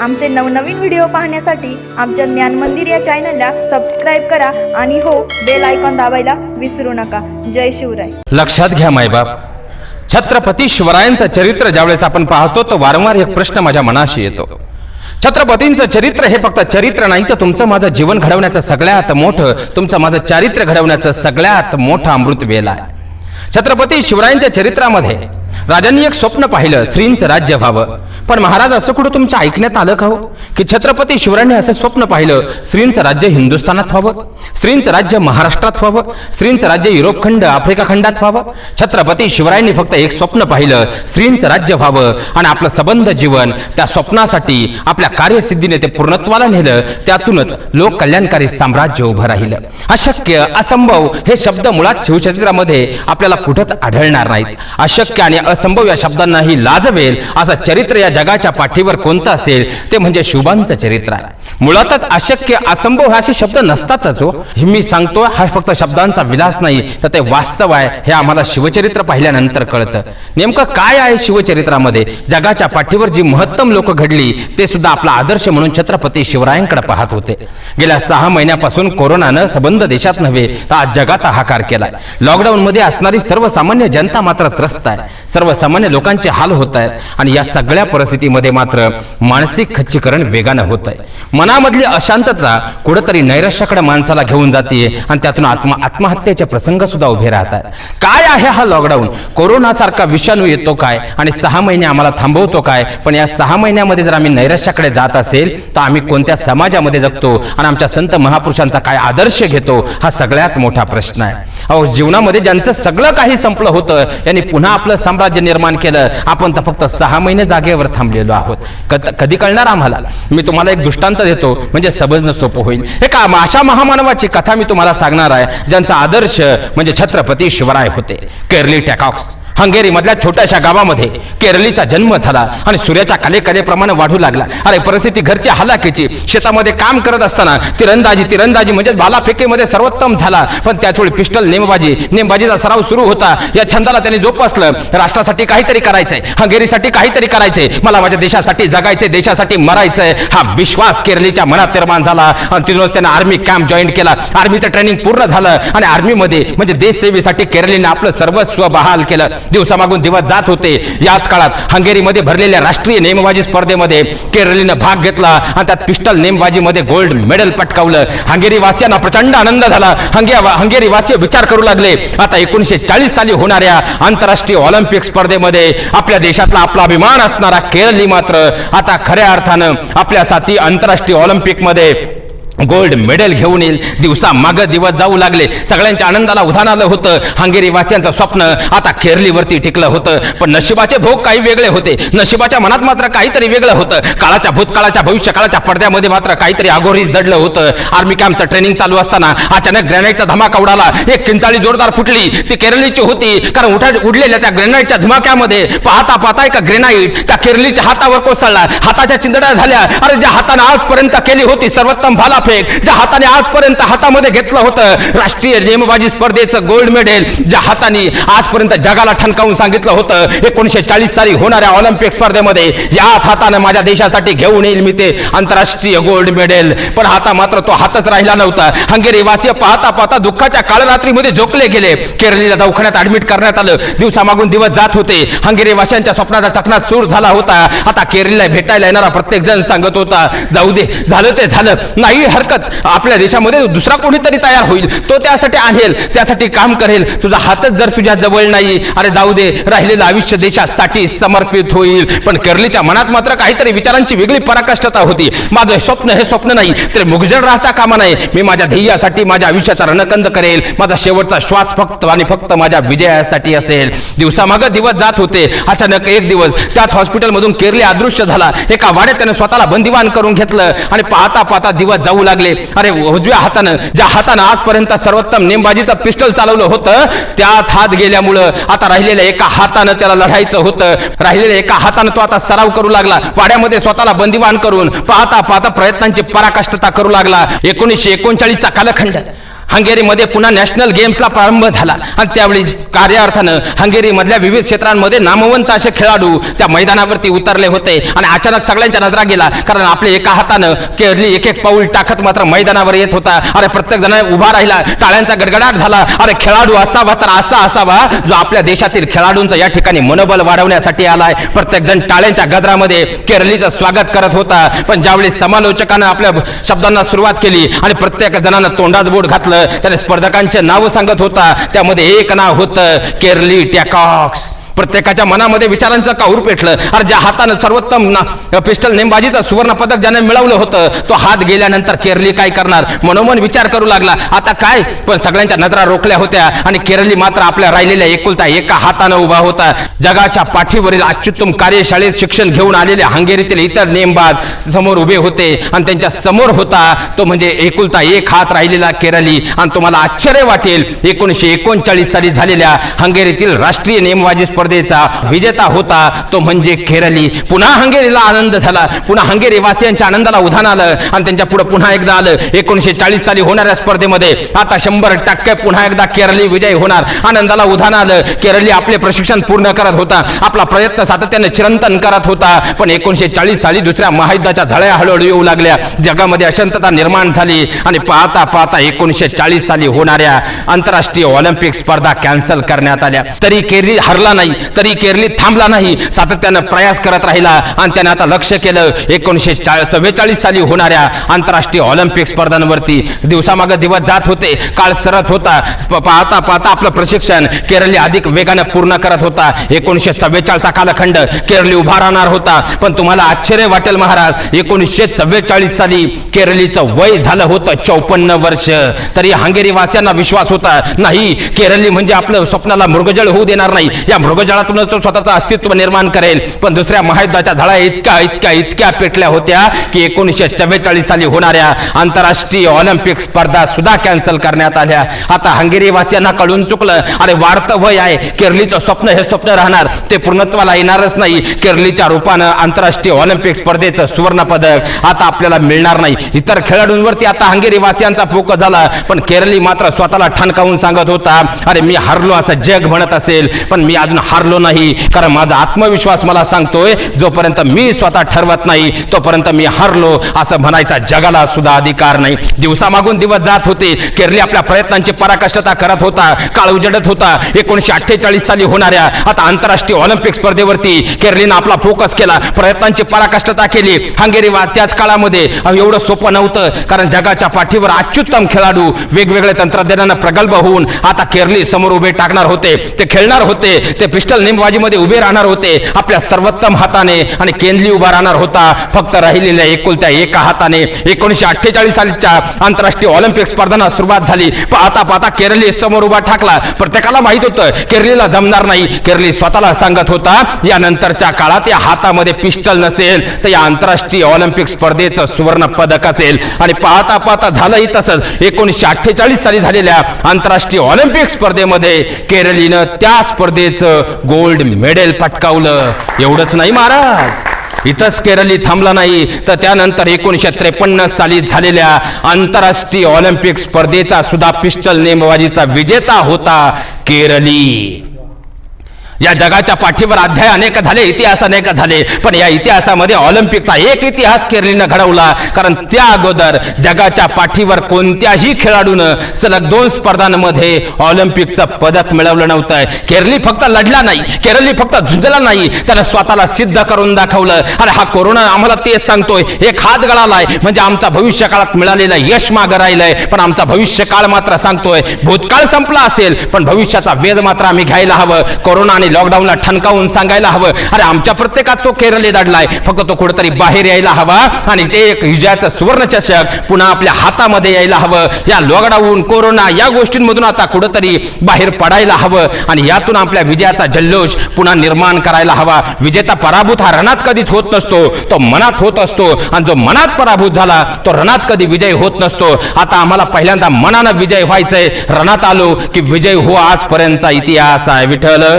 आमचे नवनवीन व्हिडिओ पाहण्यासाठी आमच्या ज्ञान मंदिर या चॅनलला सबस्क्राईब करा आणि हो बेल आयकॉन दाबायला विसरू नका. जय शिवराय. लक्षात घ्या मायबाप. छत्रपती शिवरायांचं चरित्र ज्यावेळेस आपण पाहतो तो वारंवार एक प्रश्न माझ्या मनाशी येतो. छत्रपतींचं चरित्र हे फक्त चरित्र नाही तर तुमचं माझं जीवन घडवण्याचं सगळ्यात मोठं तुमचं माझं चारित्र्य घडवण्याचं सगळ्यात मोठं अमृत वेल आहे. छत्रपती शिवरायांच्या चरित्रामध्ये राजांनी एक स्वप्न पाहिलं श्रींचं राज्य व्हावं. पण महाराज असं कुठं तुमच्या ऐकण्यात आलं का हो? की छत्रपती शिवरायांनी असं स्वप्न पाहिलं श्रींचं राज्य हिंदुस्थानात व्हावं श्रींचं राज्य महाराष्ट्रात व्हावं श्रींचं राज्य युरोप खंड आफ्रिका खंडात व्हावं? छत्रपती शिवरायांनी फक्त एक स्वप्न पाहिलं श्रींचं राज्य व्हावं आणि आपलं सबंध जीवन त्या स्वप्नासाठी आपल्या कार्यसिद्धीने ते पूर्णत्वाला नेलं त्यातूनच लोक कल्याणकारी साम्राज्य उभं राहिलं. अशक्य असंभव हे शब्द मुळात शिवचरित्रामध्ये आपल्याला कुठंच आढळणार नाहीत. अशक्य आणि असंभव या शब्दांनाही लाजवेल असं चरित्र या जगाच्या पाठीवर कोणतं असेल ते म्हणजे शुभांचं चरित्र आहे. मुळातच अशक्य असंभव हे असे शब्द नसतातच हो. हे मी सांगतो हा फक्त शब्दांचा विलास नाही तर ते वास्तव आहे हे आम्हाला शिवचरित्र पाहिल्यानंतर कळतं. नेमकं काय आहे शिवचरित्रामध्ये? जगाच्या पाठीवर जी महत्तम लोक घडली ते सुद्धा आपला आदर्श म्हणून छत्रपती शिवरायांकडे पाहत होते. गेल्या सहा महिन्यापासून कोरोनानं सबंध देशात नव्हे तर आज जगात हाकार केलाय. लॉकडाऊन मध्ये असणारी सर्वसामान्य जनता मात्र त्रस्त आहे. सर्वसामान्य लोकांचे हाल होत आहेत. आणि या सगळ्या परिस्थितीमध्ये मात्र मानसिक खच्चीकरण वेगानं होत आहे मनामधली अशांतता कुठंतरी नैराश्याकडे माणसाला घेऊन जाते आणि त्यातून आत्मा आत्महत्येचे प्रसंग सुद्धा उभे राहतात. काय आहे हा लॉकडाऊन कोरोनासारखा विषाणू येतो काय? आणि सहा महिने आम्हाला थांबवतो काय? पण या सहा महिन्यामध्ये जर आम्ही नैराश्याकडे जात असेल तर आम्ही कोणत्या समाजामध्ये जगतो आणि आमच्या संत महापुरुषांचा काय आदर्श घेतो हा सगळ्यात मोठा प्रश्न आहे. अहो जीवनामध्ये ज्यांचं सगळं काही संपलं होतं यांनी पुन्हा आपलं साम्राज्य निर्माण केलं. आपण तर फक्त सहा महिने जागेवर थांबलेलो आहोत. कधी कळणार आम्हाला? मी तुम्हाला एक दृष्टांत देतो म्हणजे समजणं सोपं होईल हे का अशा महामानवाची कथा मी तुम्हाला सांगणार आहे ज्यांचा आदर्श म्हणजे छत्रपती शिवराय होते. केरली टॅकॉक्स. हंगेरीमधल्या छोट्याशा गावामध्ये केरलीचा जन्म झाला आणि सूर्याच्या कलेकलेप्रमाणे वाढू लागला. अरे परिस्थिती घरची हालाकीची शेतामध्ये काम करत असताना तिरंदाजी तिरंदाजी म्हणजे भालाफेकीमध्ये सर्वोत्तम झाला. पण त्याचवेळी पिस्टल नेमबाजी नेमबाजीचा सराव सुरू होता. या छंदाला त्यांनी जोपासलं. राष्ट्रासाठी काहीतरी करायचंय. हंगेरीसाठी काहीतरी करायचंय. मला माझ्या देशासाठी जगायचंय देशासाठी मरायचंय. हा विश्वास केरळीच्या मनात निर्माण झाला. आणि तिथूनच त्यानं आर्मी कॅम्प जॉईन केला. आर्मीचं ट्रेनिंग पूर्ण झालं. आणि आर्मीमध्ये म्हणजे देशसेवेसाठी केरलीने आपलं सर्वस्व बहाल केलं. दिवसामागून दिवस जात होते. याच काळात हंगेरीमध्ये भरलेल्या राष्ट्रीय नेमबाजी स्पर्धेमध्ये केरळीनं भाग घेतला आणि त्यात पिस्टल नेमबाजीमध्ये गोल्ड मेडल पटकावलं. हंगेरी वासियांना प्रचंड आनंद झाला. हंगे हंगेरीवासी विचार करू लागले. आता एकोणीसशे चाळीस साली होणाऱ्या आंतरराष्ट्रीय ऑलिम्पिक स्पर्धेमध्ये आपल्या देशातला आपला अभिमान असणारा केरळी मात्र आता खऱ्या अर्थानं आपल्यासाठी आंतरराष्ट्रीय ऑलिम्पिकमध्ये गोल्ड मेडल घेऊन येईल. दिवसा माग दिवस जाऊ लागले. सगळ्यांच्या आनंदाला उधाण आलं होतं. हंगेरी वासियांचं स्वप्न आता केरलीवरती टिकलं होतं. पण नशिबाचे भोग काही वेगळे होते. नशिबाच्या मनात मात्र काहीतरी वेगळं होतं. काळाच्या भूतकाळाच्या भविष्यकाळाच्या पडद्यामध्ये मात्र काहीतरी अघोरीच दडलं होतं. आर्मी कॅम्पचं ट्रेनिंग चालू असताना अचानक ग्रॅनाईटचा धमाका उडाला. एक किंचाळी जोरदार फुटली. ती केरलीची होती. कारण उठा उडलेल्या त्या ग्रेनाईटच्या धमाक्यामध्ये पाहता पाहता एका ग्रेनाईट त्या केरलीच्या हातावर कोसळला. हाताच्या चिंदड्या झाल्या. अरे ज्या हाताने आजपर्यंत केली होती सर्वोत्तम भाला भालाफेक ज्या हाताने आजपर्यंत हातामध्ये घेतलं होतं राष्ट्रीय नेमबाजी स्पर्धेचं गोल्ड मेडल ज्या हाताने आजपर्यंत जगाला ठणकावून सांगितलं होतं एकोणीशे चाळीस साली होणाऱ्या ऑलिम्पिक स्पर्धेमध्ये याच हाताने माझ्या देशासाठी घेऊन येईल मी ते आंतरराष्ट्रीय गोल्ड मेडल पण हाता मात्र तो हातच राहिला नव्हता. हंगेरीवासीय पाहता पाहता दुःखाच्या काळरात्रीमध्ये झोकले गेले. केरळीला दवाखान्यात ऍडमिट करण्यात आलं. दिवसामागून दिवस जात होते. हंगेरी वाशांच्या स्वप्नाचा चकनात चूर झाला होता. आता केरळीला भेटायला येणारा प्रत्येक जण सांगत होता जाऊ दे झालं ते झालं. नाही हरकत आपल्या देशामध्ये दुसरा कोणीतरी तयार होईल तो त्यासाठी आणेल त्यासाठी काम करेल. तुझा हातच जर तुझ्या जवळ नाही अरे जाऊ दे राहिलेलं आयुष्य देशासाठी समर्पित होईल. पण कर्लीच्या मनात मात्र काहीतरी विचारांची वेगळी पराकाष्ठता होती. माझं स्वप्न हे स्वप्न नाही तर मुगजड राहता कामा नाही. मी माझ्या ध्येयासाठी माझ्या आयुष्याचा रणकंद करेल. माझा शेवटचा श्वास फक्त आणि फक्त माझ्या विजयासाठी असेल. दिवसामागं दिवस जात होते अचानक एक दिवस त्याच हॉस्पिटलमधून केरली अदृश्य झाला. एका वाड्यात त्याने स्वतःला बंदिवान करून घेतलं आणि पाहता पाहता दिवस जाऊ लागले. अरे उजव्या हातानं ज्या हातानं आजपर्यंत सर्वोत्तम नेमबाजीचं पिस्टल चालवलं होतं त्याच हात गेल्यामुळं आता राहिलेल्या एका हातानं त्याला लढायचं होतं. राहिलेल्या एका हातानं तो आता सराव करू लागला. वाड्यामध्ये स्वतःला बंदिवान करून पाहता पाहता प्रयत्नांची पराकाष्ठता करू लागला. एकोणीसशे एकोणचाळीसचा कालखंड. हंगेरीमध्ये पुन्हा नॅशनल गेम्सला प्रारंभ झाला. आणि त्यावेळी कार्यार्थानं हंगेरीमधल्या विविध क्षेत्रांमध्ये नामवंत असे खेळाडू त्या मैदानावरती उतरले होते. आणि अचानक सगळ्यांच्या नजरा गेला कारण आपले एका हातानं केरली एक एक पाऊल टाकत मात्र मैदानावर येत होता. अरे प्रत्येक जण उभा राहिला टाळ्यांचा गडगडाट झाला. अरे खेळाडू असावा तर असा असावा जो आपल्या देशातील खेळाडूंचं या ठिकाणी मनोबल वाढवण्यासाठी आलाय. प्रत्येक जण टाळ्यांच्या गजरामध्ये केरलीचं स्वागत करत होता. पण ज्यावेळी समालोचकानं आपल्या शब्दांना सुरुवात केली आणि प्रत्येक जणांना तोंडात बोट घातलं त्याने स्पर्धकांचे नाव सांगत होता. त्यामध्ये एक नाव होतं केरली टॅकॉक्स. प्रत्येकाच्या मनामध्ये विचारांचं काहूर पेटलं. अरे ज्या हातानं सर्वोत्तम पिस्टल नेमबाजीचं सुवर्ण पदक ज्याने मिळवलं होतं तो हात गेल्यानंतर केरली काय करणार? मनोमन विचार करू लागला. आता काय? पण सगळ्यांच्या नजरा रोखल्या होत्या आणि केरली मात्र आपल्या राहिलेल्या एकुलता एका हातानं उभा होता. जगाच्या पाठीवरील अत्युत्तम कार्यशाळेत शिक्षण घेऊन आलेले हंगेरीतील इतर नेमबाज समोर उभे होते आणि त्यांच्यासमोर होता तो म्हणजे एकुलता एक हात राहिलेला केरली. आणि तुम्हाला आश्चर्य वाटेल एकोणीशे एकोणचाळीस साली झालेल्या हंगेरीतील राष्ट्रीय नेमबाजी स्पर्धा स्पर्धेचा विजेता होता. तो म्हणजे केरली पुन्हा हंगेरीला आनंद झाला. पुन्हा हंगेरी वासियांच्या आनंदाला उधाण आलं आणि त्यांच्या पुढे पुन्हा एकदा आलं. एकोणीशे चाळीस साली होणाऱ्या स्पर्धेमध्ये आता शंभर टक्के पुन्हा एकदा केरली विजय होणार. आनंदाला उधाण आलं. केरली आपले प्रशिक्षण पूर्ण करत होता. आपला प्रयत्न सातत्याने चिरंतन करत होता. पण एकोणीशे चाळीस साली दुसऱ्या महायुद्धाच्या झळ्या हळूहळू येऊ लागल्या. जगामध्ये अशांतता निर्माण झाली आणि पाहता पाहता एकोणीशे चाळीस साली होणाऱ्या आंतरराष्ट्रीय ऑलिम्पिक स्पर्धा कॅन्सल करण्यात आल्या. तरी केरली हरला नाही. तरी केरली थांबला नाही. सातत्यानं प्रयास करत राहिला आणि त्याने आता लक्ष केलं. एकोणीशे चव्वेचाळीस साली होणाऱ्या आंतरराष्ट्रीय ऑलिम्पिक स्पर्धांवरती दिवसामागे दिवस जात होते. काळ सरत होता. पाहता पाहता आपलं प्रशिक्षण केरली अधिक वेगानं पूर्ण करत होता. एकोणीशे चव्वेचाळीसचा कालखंड केरली उभा राहणार होता. पण तुम्हाला आश्चर्य वाटेल महाराज एकोणीसशे चव्वेचाळीस साली केरलीचं वय झालं होतं चौपन्न वर्ष. तरी हंगेरी वासियांना विश्वास होता नाही केरली म्हणजे आपलं स्वप्नाला मृगजळ होऊ देणार नाही. या मृग मृगजळातूनच तो स्वतःचं अस्तित्व निर्माण करेल. पण दुसऱ्या महायुद्धाच्या झळा इतक्या इतक्या इतक्या पेटल्या होत्या की एकोणीसशे चव्वेचाळीस साली होणाऱ्या आंतरराष्ट्रीय ऑलिम्पिक स्पर्धा सुद्धा कॅन्सल करण्यात आल्या. आता हंगेरीवासियांना कळून चुकलं अरे वाढतं वय आहे केरलीचं स्वप्न हे स्वप्न राहणार. ते पूर्णत्वाला येणारच नाही. केरलीच्या रूपानं आंतरराष्ट्रीय ऑलिम्पिक स्पर्धेचं सुवर्ण पदक आता आपल्याला मिळणार नाही. इतर खेळाडूंवरती आता हंगेरीवासियांचा फोकस झाला. पण केरली मात्र स्वतःला ठणकावून सांगत होता अरे मी हरलो असं जग म्हणत असेल पण मी अजून हारलो नाही. कारण माझा आत्मविश्वास मला सांगतोय जोपर्यंत मी स्वतः ठरवत नाही तोपर्यंत मी हारलो. असं म्हणायचा जगाला सुद्धा अधिकार नाही. दिवसामागून दिवस जात होते. केरली आपल्या प्रयत्नांची पराकाष्ठता करत होता. काळ उजडत होता. एकोणीशे अठ्ठेचाळीस साली होणाऱ्या आता आंतरराष्ट्रीय ऑलिम्पिक स्पर्धेवरती केरलीनं आपला फोकस केला. प्रयत्नांची पराकाष्ठता केली. हंगेरी वा त्याच काळामध्ये. एवढं सोपं नव्हतं. कारण जगाच्या पाठीवर अत्युत्तम खेळाडू वेगवेगळ्या तंत्रज्ञानानं प्रगल्भ होऊन आता केरली समोर उभे टाकणार होते. ते खेळणार होते. ते पिस्टल नेमबाजीमध्ये उभे राहणार होते. आपल्या सर्वोत्तम हाताने आणि केंद्री उभा राहणार होता. फक्त राहिलेल्या एकुलत्या एका हाताने. एकोणीशे अठ्ठेचाळीस सालच्या आंतरराष्ट्रीय ऑलिम्पिक स्पर्धांना सुरुवात झाली. पाहता पाहता केरली समोर उभा ठाकला. प्रत्येकाला माहीत होतं केरलीला जमणार नाही. केरली स्वतःला सांगत होता या नंतरच्या काळात या हातामध्ये पिस्टल नसेल तर या आंतरराष्ट्रीय ऑलिम्पिक स्पर्धेचं सुवर्ण पदक असेल. आणि पाहता पाहता झालंही तसंच. एकोणीसशे अठ्ठेचाळीस साली झालेल्या आंतरराष्ट्रीय ऑलिम्पिक स्पर्धेमध्ये केरलीनं त्या स्पर्धेचं गोल्ड मेडल पटकावलं. एवढंच नाही महाराज. इथंच केरली थांबला नाही तर त्यानंतर एकोणीसशे त्रेपन्न साली झालेल्या आंतरराष्ट्रीय ऑलिम्पिक स्पर्धेचा सुद्धा पिस्टल नेमबाजीचा विजेता होता केरली या जगाच्या पाठीवर अध्याय अनेक झाले इतिहास अनेक झाले पण या इतिहासामध्ये ऑलिम्पिकचा एक इतिहास केरलीनं घडवला. कारण त्या अगोदर जगाच्या पाठीवर कोणत्याही खेळाडूनं सलग दोन स्पर्धांमध्ये ऑलिम्पिकचं पदक मिळवलं नव्हतं. केरली फक्त लढला नाही केरली फक्त झुंजला नाही त्यानं स्वतःला सिद्ध करून दाखवलं. अरे हा कोरोना आम्हाला तेच सांगतोय एक हात गळालाय म्हणजे आमचा भविष्य काळात मिळालेलं यश मागं राहिलंय पण आमचा भविष्य काळ मात्र सांगतोय भूतकाळ संपला असेल पण भविष्याचा वेध मात्र आम्ही घ्यायला हवं. कोरोना आणि लॉकडाऊनला ठणकावून सांगायला हवं. अरे आमच्या प्रत्येकात तो केरळी दडलाय. फक्त तो कुठेतरी बाहेर यायला हवा आणि ते एक विजयाचं सुवर्ण चषक पुन्हा आपल्या हातामध्ये यायला हवं. या लॉकडाऊन कोरोना या गोष्टींमधून आता कुठेतरी बाहेर पडायला हवं आणि यातून आपल्या विजयाचा जल्लोष पुन्हा निर्माण करायला हवा. विजेता पराभूत हा रणात कधीच होत नसतो. तो मनात होत असतो आणि जो मनात पराभूत झाला तो रणात कधी विजय होत नसतो. आता आम्हाला पहिल्यांदा मनानं विजय व्हायचंय. रणात आलो की विजय हो आजपर्यंतचा इतिहास आहे. विठ्ठल!